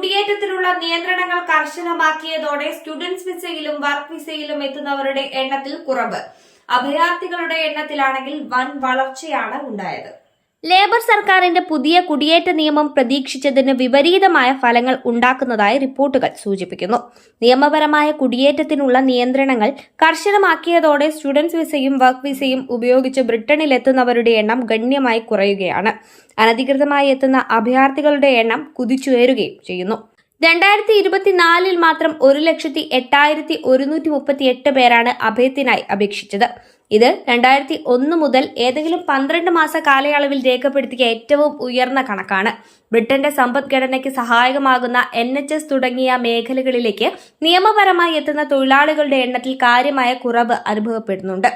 കുടിയേറ്റത്തിനുള്ള നിയന്ത്രണങ്ങൾ കർശനമാക്കിയതോടെ students വിസയിലും work വിസയിലും എത്തുന്നവരുടെ എണ്ണത്തിൽ കുറവ്. അഭയാർത്ഥികളുടെ എണ്ണത്തിലാണെങ്കിൽ വൻ വളർച്ചയാണ് ഉണ്ടായത്. ലേബർ സർക്കാരിന്റെ പുതിയ കുടിയേറ്റ നിയമം പ്രതീക്ഷിച്ചതിന് വിപരീതമായ ഫലങ്ങൾ ഉണ്ടാക്കുന്നതായി റിപ്പോർട്ടുകൾ സൂചിപ്പിക്കുന്നു. നിയമപരമായ കുടിയേറ്റത്തിനുള്ള നിയന്ത്രണങ്ങൾ കർശനമാക്കിയതോടെ സ്റ്റുഡൻസ് വിസയും വർക്ക് വിസയും ഉപയോഗിച്ച് ബ്രിട്ടനിലെത്തുന്നവരുടെ എണ്ണം ഗണ്യമായി കുറയുകയാണ്. അനധികൃതമായി എത്തുന്ന അഭയാർത്ഥികളുടെ എണ്ണം കുതിച്ചുയരുകയും ചെയ്യുന്നു. രണ്ടായിരത്തി ഇരുപത്തിനാലിൽ മാത്രം ഒരു ലക്ഷത്തി എട്ടായിരത്തി ഒരുന്നൂറ്റി മുപ്പത്തി എട്ട് പേരാണ് അഭയത്തിനായി അപേക്ഷിച്ചത്. ഇത് രണ്ടായിരത്തി ഒന്ന് മുതൽ ഏതെങ്കിലും പന്ത്രണ്ട് മാസ കാലയളവിൽ രേഖപ്പെടുത്തിയ ഏറ്റവും ഉയർന്ന കണക്കാണ്. ബ്രിട്ടന്റെ സമ്പദ്ഘടനയ്ക്ക് സഹായകമാകുന്ന എൻ എച്ച് എസ് തുടങ്ങിയ മേഖലകളിലേക്ക് നിയമപരമായി എത്തുന്ന തൊഴിലാളികളുടെ എണ്ണത്തിൽ കാര്യമായ കുറവ് അനുഭവപ്പെടുന്നുണ്ട്.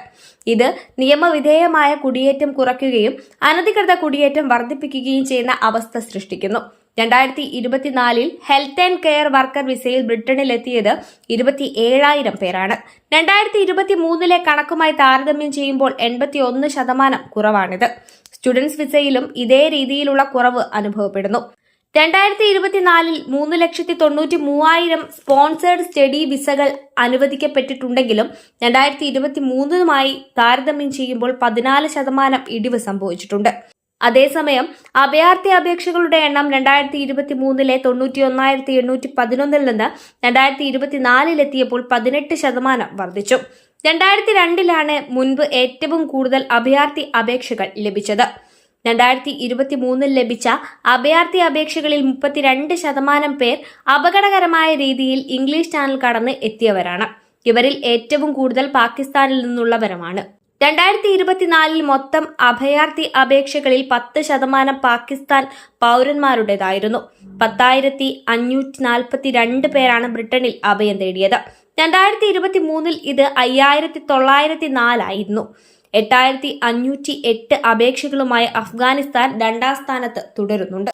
ഇത് നിയമവിധേയമായ കുടിയേറ്റം കുറയ്ക്കുകയും അനധികൃത കുടിയേറ്റം വർദ്ധിപ്പിക്കുകയും ചെയ്യുന്ന അവസ്ഥ സൃഷ്ടിക്കുന്നു. രണ്ടായിരത്തി ഇരുപത്തിനാലിൽ ഹെൽത്ത് ആൻഡ് കെയർ വർക്കർ വിസയിൽ ബ്രിട്ടനിലെത്തിയത് ഇരുപത്തി ഏഴായിരം പേരാണ്. രണ്ടായിരത്തി ഇരുപത്തി മൂന്നിലെ കണക്കുമായി താരതമ്യം ചെയ്യുമ്പോൾ എൺപത്തി ഒന്ന് ശതമാനം കുറവാണിത്. സ്റ്റുഡൻസ് വിസയിലും ഇതേ രീതിയിലുള്ള കുറവ് അനുഭവപ്പെടുന്നു. രണ്ടായിരത്തി ഇരുപത്തിനാലിൽ മൂന്ന് ലക്ഷത്തി തൊണ്ണൂറ്റി മൂവായിരം സ്പോൺസേഡ് സ്റ്റഡി വിസകൾ അനുവദിക്കപ്പെട്ടിട്ടുണ്ടെങ്കിലും രണ്ടായിരത്തി ഇരുപത്തി മൂന്നുമായി താരതമ്യം ചെയ്യുമ്പോൾ പതിനാല് ശതമാനം ഇടിവ് സംഭവിച്ചിട്ടുണ്ട്. അതേസമയം അഭയാർത്ഥി അപേക്ഷകളുടെ എണ്ണം രണ്ടായിരത്തി ഇരുപത്തി മൂന്നിലെ തൊണ്ണൂറ്റി ഒന്നായിരത്തി എണ്ണൂറ്റി പതിനൊന്നിൽ നിന്ന് രണ്ടായിരത്തി ഇരുപത്തിനാലിലെത്തിയപ്പോൾ പതിനെട്ട് ശതമാനം വർദ്ധിച്ചു. രണ്ടായിരത്തി രണ്ടിലാണ് മുൻപ് ഏറ്റവും കൂടുതൽ അഭയാർത്ഥി അപേക്ഷകൾ ലഭിച്ചത്. രണ്ടായിരത്തി ഇരുപത്തി മൂന്നിൽ ലഭിച്ച അഭയാർത്ഥി അപേക്ഷകളിൽ മുപ്പത്തിരണ്ട് ശതമാനം പേർ അപകടകരമായ രീതിയിൽ ഇംഗ്ലീഷ് ചാനൽ കടന്ന് എത്തിയവരാണ്. ഇവരിൽ ഏറ്റവും കൂടുതൽ പാകിസ്ഥാനിൽ നിന്നുള്ളവരുമാണ്. രണ്ടായിരത്തി ഇരുപത്തിനാലിൽ മൊത്തം അഭയാർത്ഥി അപേക്ഷകളിൽ പത്ത് ശതമാനം പാകിസ്ഥാൻ പൗരന്മാരുടേതായിരുന്നു. പത്തായിരത്തി അഞ്ഞൂറ്റി നാൽപ്പത്തി രണ്ട് പേരാണ് ബ്രിട്ടനിൽ അഭയം തേടിയത്. രണ്ടായിരത്തി ഇരുപത്തി മൂന്നിൽ ഇത് അയ്യായിരത്തി തൊള്ളായിരത്തി നാലായിരുന്നു എട്ടായിരത്തി അഞ്ഞൂറ്റി എട്ട് അപേക്ഷകളുമായി അഫ്ഗാനിസ്ഥാൻ രണ്ടാം സ്ഥാനത്ത് തുടരുന്നുണ്ട്.